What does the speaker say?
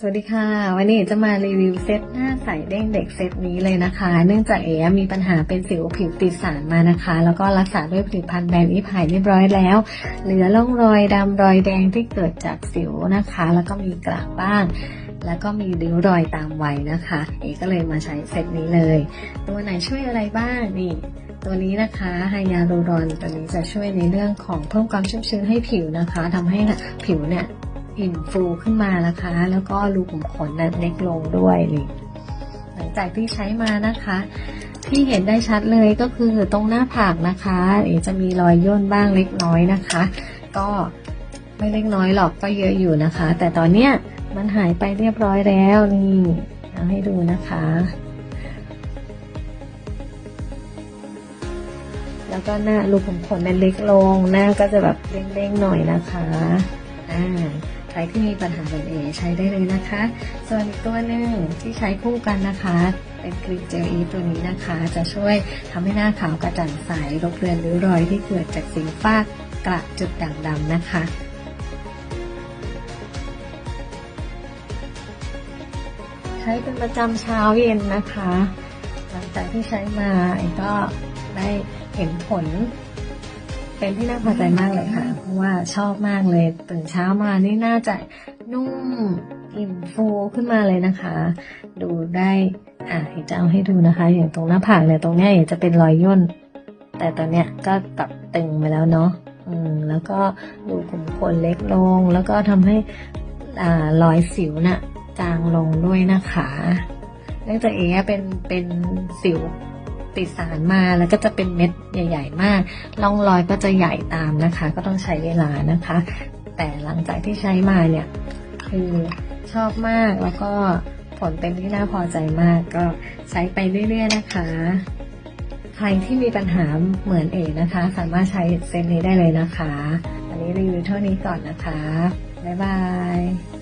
สวัสดีค่ะ วันนี้จะมารีวิวเซตหน้าใสเด้งเด็กเซตนี้เลยนะคะ เนื่องจากเอ๋มีปัญหาเป็นสิวผิวติดสารมานะคะ แล้วก็รักษาด้วยผลิตภัณฑ์แบรนด์อิฟหายเรียบร้อยแล้ว เหลือร่องรอยดำรอยแดงที่เกิดจากสิวนะคะ แล้วก็มีกระบ้าง แล้วก็มีริ้วรอยตามวัยนะคะ เอ๋ก็เลยมาใช้เซตนี้เลย ตัวไหนช่วยอะไรบ้างนี่ตัวนี้นะคะไฮยาลูรอนตัวนี้จะช่วยในเรื่องของเพิ่มความชุ่มชื้นให้ผิวนะคะทำให้ผิวเนี่ย อิ่มฟูขึ้นมานะคะ แล้วก็รูขุมขนนั้นเล็กลงด้วยนี่หลังจากที่ใช้มานะคะ ที่เห็นได้ชัดเลยก็คือตรงหน้าผากนะคะเดี๋ยวจะมีรอยย่นบ้างเล็กน้อยนะคะ ก็ไม่เล็กน้อยหรอกก็เยอะอยู่นะคะ แต่ตอนเนี้ยมันหายไปเรียบร้อยแล้วนี่เอาให้ดูนะคะ แล้วก็หน้ารูขุมขนมันเล็กลง หน้าก็จะแบบเด้งๆหน่อยนะคะอ่า ครที่มีปัญหาแบบเอใช้ได้เลยนะคะ ส่วนอีกตัวหนึ่งที่ใช้คู่กันนะคะ เป็นครีมเจลอีตัวนี้นะคะ จะช่วยทำให้หน้าขาวกระจ่างใสลบเลือนริ้วรอยที่เกิดจากสิวฟากกระจุดด่างดำนะคะใช้เป็นประจำเช้าเย็นนะคะ หลังจากที่ใช้มาก็ได้เห็นผล เป็นที่น่าพอใจมากเลยค่ะ เพราะว่าชอบมากเลยตื่นเช้ามานี่น่าจะนุ่มอิ่มฟูขึ้นมาเลยนะคะ ดูได้อะเดี๋ยวจะเอาให้ดูนะคะ อย่างตรงหน้าผากเนี่ยตรงเนี้ยจะเป็นรอยย่น แต่ตอนเนี้ยก็กลับตึงไปแล้วเนาะอืมแล้วก็ดูขุมขนเล็กลง แล้วก็ทำให้อ่ารอยสิวน่ะจางลงด้วยนะคะ เนื่องจากเอ๋เป็นเป็นสิว ติดสารมาแล้วก็จะเป็นเม็ดใหญ่ ๆ มากร่องรอยก็จะใหญ่ตามนะคะ ก็ต้องใช้เวลานะคะ แต่หลังจากที่ใช้มาเนี่ยคือชอบมากแล้วก็ผลเป็นที่น่าพอใจมากก็ใช้ไปเรื่อยๆนะคะ ใครที่มีปัญหาเหมือนเอ๋นะคะ สามารถใช้เซตนี้ได้เลยนะคะ วันนี้รีวิวเท่านี้ก่อนนะคะ บ๊ายบาย